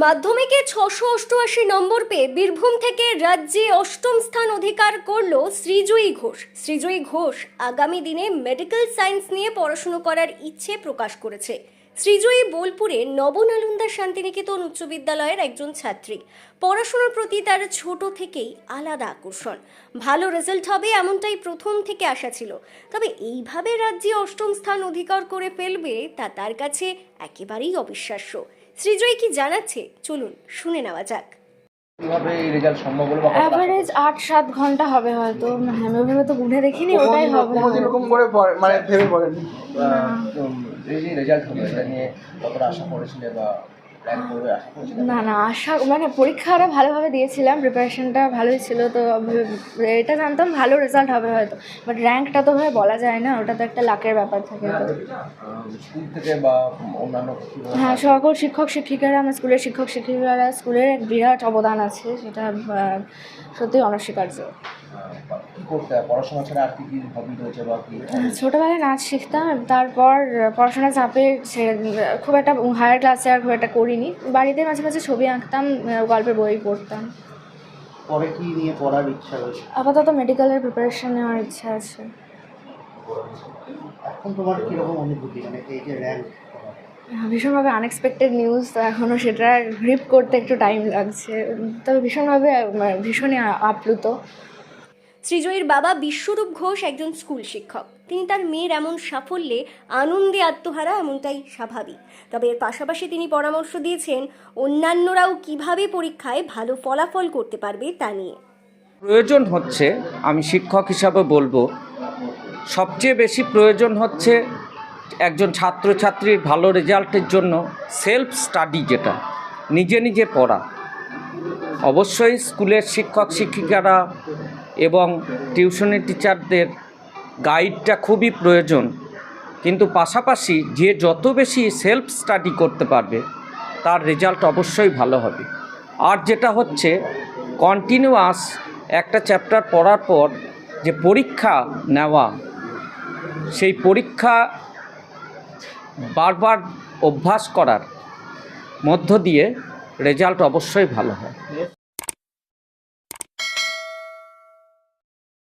মাধ্যমিকে ছশো অষ্টআশি নম্বর পেয়ে বীরভূম থেকে রাজ্যে অষ্টম স্থান অধিকার করল শ্রীজয়ী ঘোষ। শ্রীজয়ী ঘোষ আগামী দিনে মেডিকেল সায়েন্স নিয়ে পড়াশুনো করার ইচ্ছে প্রকাশ করেছে। শ্রীজয়ী বোলপুরে নবনালন্দা শান্তিনিকেতন উচ্চ বিদ্যালয়ের একজন ছাত্রী। পড়াশোনার প্রতি তার ছোট থেকেই আলাদা আকর্ষণ। ভালো রেজাল্ট হবে এমনটাই প্রথম থেকে আশা ছিল। তবে এইভাবে রাজ্যে অষ্টম স্থান অধিকার করে ফেলবে তা তার কাছে একেবারেই অবিশ্বাস্য। শ্রীজয়ী কি জানাচ্ছে? চলুন শুনে নেওয়া যাক। কীভাবে এই রেজাল্ট সম্ভব হলো বা কতটা অ্যাভারেজ আট সাত ঘণ্টা হবে হয়তো। হ্যাঁ ওইভাবে তো গুনে দেখিনি ওটাই হবে। এরকম করে পড়ে- মানে ভেবে পড়েন। এই যে রেজাল্ট হলো এটা নিয়ে কতটা আশা করেছিলে বা না। না আশা মানে পরীক্ষা পরীক্ষাটা ভালোভাবে দিয়েছিলাম প্রিপারেশনটা ভালোই ছিল তো এটা জানতাম ভালো রেজাল্ট হবে হয়তো। বাট র্যাঙ্কটা তো ভাবে বলা যায় না ওটা তো একটা লাকের ব্যাপার থাকে বা অন্যান্য কীভাবে হ্যাঁ সকল শিক্ষক শিক্ষিকারা আমার স্কুলের শিক্ষক শিক্ষিকারা স্কুলের এক বিরাট অবদান আছে সেটা সত্যি অনস্বীকার্য। কি করতে পড়াশোনা ছাড়া আর কি কি হবি রয়েছে বা কি? ছোটোবেলায় নাচ শিখতাম তারপর পড়াশোনা চাপে ছেড়ে খুব একটা হায়ার ক্লাসে আর খুব একটা করিনি। বাড়িতে মাঝে মাঝে ছবি আঁকতাম গল্পের বই পড়তাম। পরে কি নিয়ে পড়ার ইচ্ছা রয়েছে? আপাতত মেডিকেলের প্রিপারেশন নেওয়ার ইচ্ছা আছে। এখন তোমার কীরকম অনুভূতি? মানে এই যে র্যাঙ্ক ভীষণভাবে আনএক্সপেক্টেড নিউজ তো এখনও সেটা গ্রিপ করতে একটু টাইম লাগছে। তবে ভীষণভাবে ভীষণই আপ্লুত। শ্রীজয়ীর বাবা বিশ্বরূপ ঘোষ একজন স্কুল শিক্ষক। তিনি তার মেয়ের এমন সাফল্যে আনন্দে আত্মহারা, এমনটাই স্বাভাবিক। তবে এর পাশাপাশি তিনি পরামর্শ দিয়েছেন, অন্যান্যরাও কীভাবে পরীক্ষায় ভালো ফলাফল করতে পারবে তা নিয়ে। প্রয়োজন হচ্ছে, আমি শিক্ষক হিসাবে বলব, সবচেয়ে বেশি প্রয়োজন হচ্ছে একজন ছাত্রছাত্রীর ভালো রেজাল্টের জন্য সেলফ স্টাডি যেটা, নিজে নিজে পড়া। অবশ্যই স্কুলের শিক্ষক, শিক্ষিকারা এবং টিউশনি টিচারদের গাইডটা খুবই প্রয়োজন। কিন্তু পাশাপাশি যে যত বেশি সেলফ স্টাডি করতে পারবে, তার রেজাল্ট অবশ্যই ভালো হবে। আর যেটা হচ্ছে, কন্টিনিউয়াস একটা চ্যাপ্টার পড়ার পর যে পরীক্ষা নেওয়া, সেই পরীক্ষা বারবার অভ্যাস করার মধ্য দিয়ে রেজাল্ট অবশ্যই ভালো হয়।